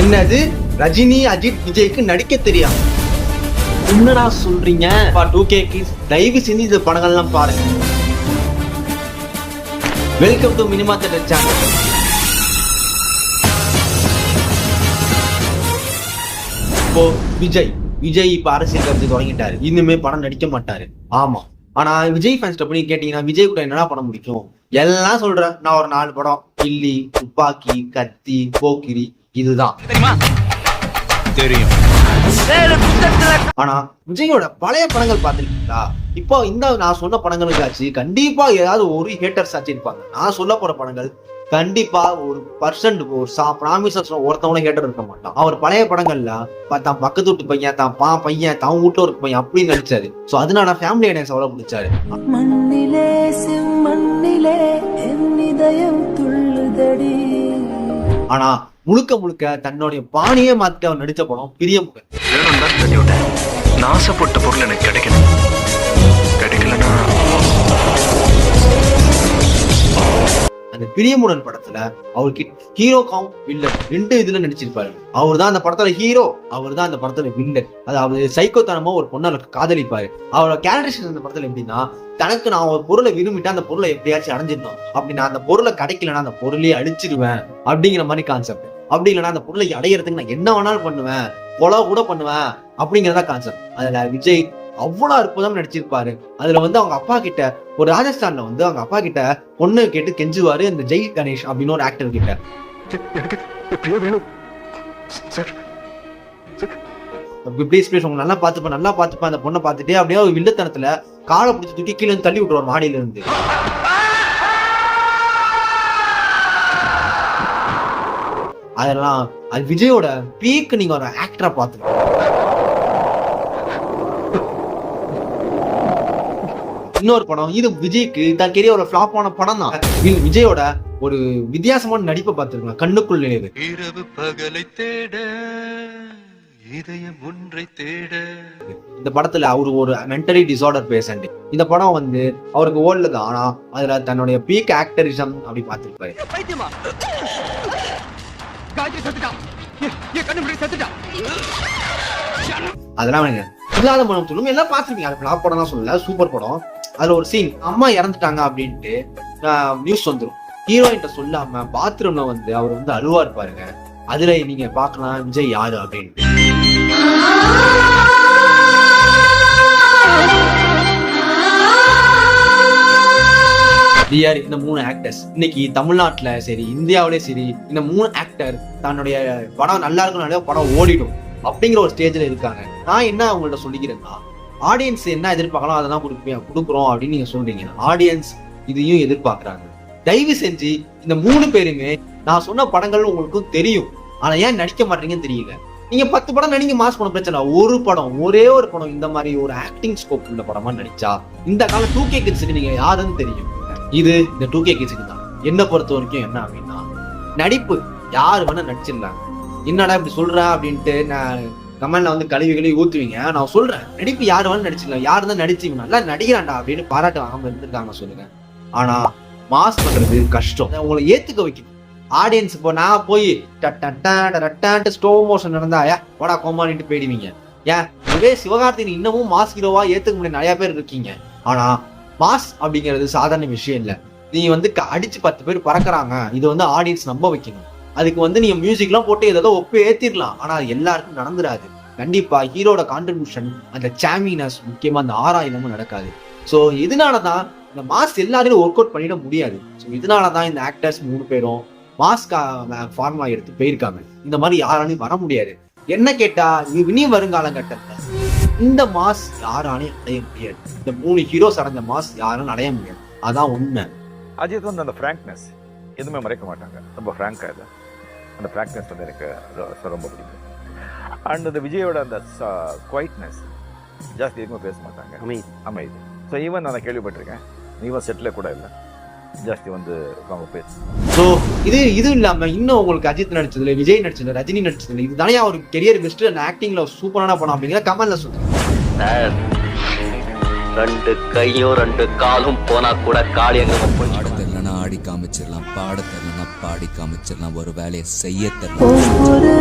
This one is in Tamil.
என்னது? ரஜினி அஜித் விஜய்க்கு நடிக்க தெரியும் என்னடா சொல்றீங்க? டூ கே தயவு செஞ்சு இந்த படங்கள்லாம் பாருங்க. Welcome to minima theatre channel இப்போ விஜய் விஜய் இப்ப அரசியல் கருத்து தொடங்கிட்டாரு. இனிமே படம் நடிக்க மாட்டாரு. ஆமா. ஆனா விஜய் ஃபேன்ஸ் போய் கேட்டீங்கன்னா விஜய் கூட என்னடா படம் முடிக்கும் எல்லாம் சொல்றேன். நான் ஒரு நாலு படம். கில்லி துப்பாக்கி கத்தி போக்கிரி இதுதான். தெரியும்? ஆனா விஜயோட பழைய படங்கள் பார்த்திருக்கீங்களா? இப்போ இந்த நான் சொன்ன படங்களுக்காச்சு கண்டிப்பா ஏதாவது ஒரு ஹேட்டர்ஸ் ஆச்சு இருப்பாங்க. நான் சொல்ல போற படங்கள் கண்டிப்பா ஒரு பர்சன்ட் ஒரு சா ப்ராமிசஸ் ஒருத்தவங்களும் ஹேட்டர் இருக்க மாட்டான். அவர் பழைய படங்கள்ல தான் பக்கத்து வீட்டு பையன் தான் பா பையன் தான் வீட்டுல ஒரு பையன் அப்படின்னு நடிச்சாரு. சோ அதனால ஃபேமிலி எனக்கு அவ்வளவு பிடிச்சாரு. மண்ணிலே செம்மண்ணிலே என் இதயம் துள்ளுதடி. ஆனா முழுக்க முழுக்க தன்னுடைய பாணியே மாத்தி அவர் நடிச்ச படம் பிரியமுகன் ஆசைப்பட்ட பொருள் எனக்கு கிடைக்கணும் கிடைக்கலன்னா? அந்த பிரியமுடன் படத்துல அவருக்கு ஹீரோக்காவும் வில்லன் ரெண்டு இதுல நடிச்சிருப்பாரு. அவர் தான் அந்த படத்துல ஹீரோ அவர் தான் அந்த படத்துல வில்லன் அதாவது சைக்கோத்தனமா ஒரு பொண்ணை காதலிப்பாரு. அவரோட கேரக்டர் அந்த படத்துல எப்படின்னா தனக்கு நான் ஒரு பொருளை விரும்பிட்டா அந்த பொருளை எப்படியாச்சும் அடைஞ்சிடணும். அப்படி நான் அந்த பொருளை கிடைக்கலன்னா அந்த பொருளையே அழிச்சிருவேன் அப்படிங்கிற மாதிரி கான்செப்ட் அப்படி இல்லைன்னா அந்த பொருளை அடையிறதுக்கு நான் என்ன வேணாலும் பண்ணுவேன்? கொலை கூட பண்ணுவேன் அப்படிங்கிறதா கான்செப்ட் அதுல விஜய் அவ்வளவு அற்புதம் நடிச்சிருப்பாரு. அதுல வந்து அவங்க அப்பா கிட்ட ஒரு ராஜஸ்தான்ல வந்து அவங்க அப்பா கிட்ட பொண்ணு கேட்டு கெஞ்சுவாரு இந்த ஜெய் கணேஷ் அப்படின்னு ஒரு ஆக்டர் கிட்ட. ப்ளீஸ் ப்ளீஸ் உங்க நல்லா பார்த்துப்பேன் நல்லா பார்த்துப்பேன் அந்த பொண்ணை பார்த்துட்டு அப்படியே ஒரு வில்லத்தனத்துல காலை பிடிச்சி தூக்கி கீழே தள்ளி விட்டுருவார் மாடியில இருந்து அதெல்லாம் அது விஜயோட பீக் நீங்க ஒரு ஆக்டரா பார்த்துக்கணும். இன்னொரு படம் இது விஜய்க்கு தான் கெரியரோட ஃபிளாப்பான படம் தான். விஜயோட ஒரு வித்தியாசமான நடிப்பை பார்த்துருக்கலாம் கண்ணுக்குள் நினைவு இரவு பகலை தேட இதயம் ஒன்றை தேட. இந்த படத்துல அவரு ஒரு மென்டலி டிசார்டர் பேஷண்ட் இந்த படம் வந்து அவருக்கு ஓடல தான் ஆனா அதுல தன்னுடைய பீக் ஆக்டரிசம் அப்படி பார்த்திருப்பாரு. காயத்ரி செத்துட்டான் என் கண்ணு முன்னாடி செத்துட்டான் அதெல்லாம் இல்லாத படம் சொல்லும். எல்லாம் பார்த்திருப்பீங்க அது ஃபிளாப் படம் தான் சொல்லல சூப்பர் படம். அதுல ஒரு சீன் அம்மா இறந்துட்டாங்க அப்படின்ட்டு நியூஸ் வந்துரும். ஹீரோயின்ட்ட சொல்லாம பாத்ரூம்ல வந்து அவர் வந்து அழுவார் பாருங்க. அதுல நீங்க பார்க்கலாம் விஜய் யாரு அப்படின்ட்டு. டிஆர் இந்த மூணு ஆக்டர்ஸ் இன்னைக்கு தமிழ்நாட்டில் சரி இந்தியாவிலே சரி இந்த மூணு ஆக்டர் தன்னுடைய படம் நல்லா இருக்கனாலே படம் ஓடிடும் அப்படிங்கிற ஒரு ஸ்டேஜில் இருக்காங்க. நான் என்ன அவங்கள்ட்ட சொல்லிக்கிறேன்னா ஆடியன்ஸ் என்ன எதிர்பார்க்கலாம் அதெல்லாம் கொடுப்பேன் கொடுக்குறோம் அப்படின்னு நீங்கள் சொல்றீங்க. ஆடியன்ஸ் இதையும் எதிர்பார்க்குறாங்க. தயவு செஞ்சு இந்த மூணு பேருமே நான் சொன்ன படங்கள் உங்களுக்கும் தெரியும். ஆனால் ஏன் நடிக்க மாட்டீங்கன்னு தெரியல. நீங்க பத்து படம் நடிங்க மாஸ் பண்ண பிரச்சனை ஒரு படம் ஒரே ஒரு படம் இந்த மாதிரி ஒரு ஆக்டிங் ஸ்கோப் உள்ள படமா நடிச்சா இந்த காலம் டூ கே கிட்ஸுக்கு நீங்க யாருன்னு தெரியும். இது இந்த டூ கே கிட்ஸுக்கு தான். என்னை பொறுத்த வரைக்கும் என்ன அப்படின்னா நடிப்பு யார் வேணா நடிச்சிடலாங்க என்னடா இப்படி சொல்கிறா அப்படின்ட்டு நான் கமெண்ட்ல வந்து கழுவி கழுவி ஊத்துவீங்க. நான் சொல்றேன் நடிப்பு யார் வேணாலும் நடிச்சிடலாம். யார் தான் நடிச்சிங்க நல்லா நடிக்கிறான்டா அப்படின்னு பாராட்டு வாங்காம இருந்திருக்காங்க சொல்லுங்க ஆனா மாஸ் பண்றது கஷ்டம். உங்களை ஏத்துக்க வைக்கணும். ஆடியன்ஸ் இப்போ நான் போய் டட்டான்ட்டு ஸ்டோவ் மோஷன் நடந்தா ஏ வாடா கோமானிட்டு போயிடுவீங்க. ஏன் இதே சிவகார்த்திகேயன் இன்னமும் மாஸ் ஹீரோவா ஏத்துக்க முடியாது. நிறைய பேர் இருக்கீங்க. ஆனா மாஸ் அப்படிங்கிறது சாதாரண விஷயம் இல்லை. நீ வந்து க- அடிச்சு பத்து பேர் பறக்குறாங்க. இது வந்து ஆடியன்ஸ் நம்ப வைக்கணும். அதுக்கு வந்து நீங்க மியூசிக்லாம் போட்டு ஏதாவது ஒப்பு ஏத்திரலாம் ஆனா அது எல்லாருக்கும் நடந்துராது. கண்டிப்பா ஹீரோட கான்ட்ரிபியூஷன் அந்த சாமினஸ் முக்கியமா அந்த ஆறாயிரமும் நடக்காது. ஸோ இதனாலதான் இந்த மாஸ் எல்லாரையும் ஒர்க் அவுட் பண்ணிட முடியாது. ஸோ இதனாலதான் இந்த ஆக்டர்ஸ் மூணு பேரும் மாஸ்க் ஃபார்மா எடுத்து போயிருக்காங்க. இந்த மாதிரி யாராலையும் வர முடியாது. என்ன கேட்டா இனி இனி இந்த மாஸ் யாராலையும் அடைய முடியாது. இந்த மூணு ஹீரோஸ் அடைஞ்ச மாஸ் யாரும் அடைய முடியாது. அதான் உண்மை. அஜித் வந்து அந்த ஃப்ராங்க்னஸ் எதுவுமே மறைக்க மாட்டாங்க. ரொம்ப ஃப்ராங்காக இல்லை அந்த ஃப்ராங்க்னஸ் வந்து எனக்கு ரொம்ப பிடிக்கும். அண்ட் அந்த விஜயோட அந்த குவைட்னஸ் ஜாஸ்தி எதுவுமே பேச மாட்டாங்க. அமைதி. அமைதி. ஸோ ஈவன் நான் கேள்விப்பட்டிருக்கேன். ஈவன் செட்டில் கூட இல்லை. ஜாஸ்தி வந்து அவங்க பேச. ஸோ இது இது இல்லாம இன்னும் உங்களுக்கு அஜித் நடிச்சதுல விஜய் நடிச்சதுல ரஜினி நடிச்சதுல இது தானே அவர் கெரியர் பெஸ்ட் அந்த ஆக்டிங்ல சூப்பரான படம் அப்படிங்கிற கமல்ல சொல்றேன். ரெண்டு கையும் ரெண்டு காலும் போனா கூட காளி அங்க ஆட தெரியலனா ஆடி காமிச்சிடலாம் பாட தெரியலனா பாடி காமிச்சிடலாம் ஒரு வேலையை செய்ய ஒவ்வொரு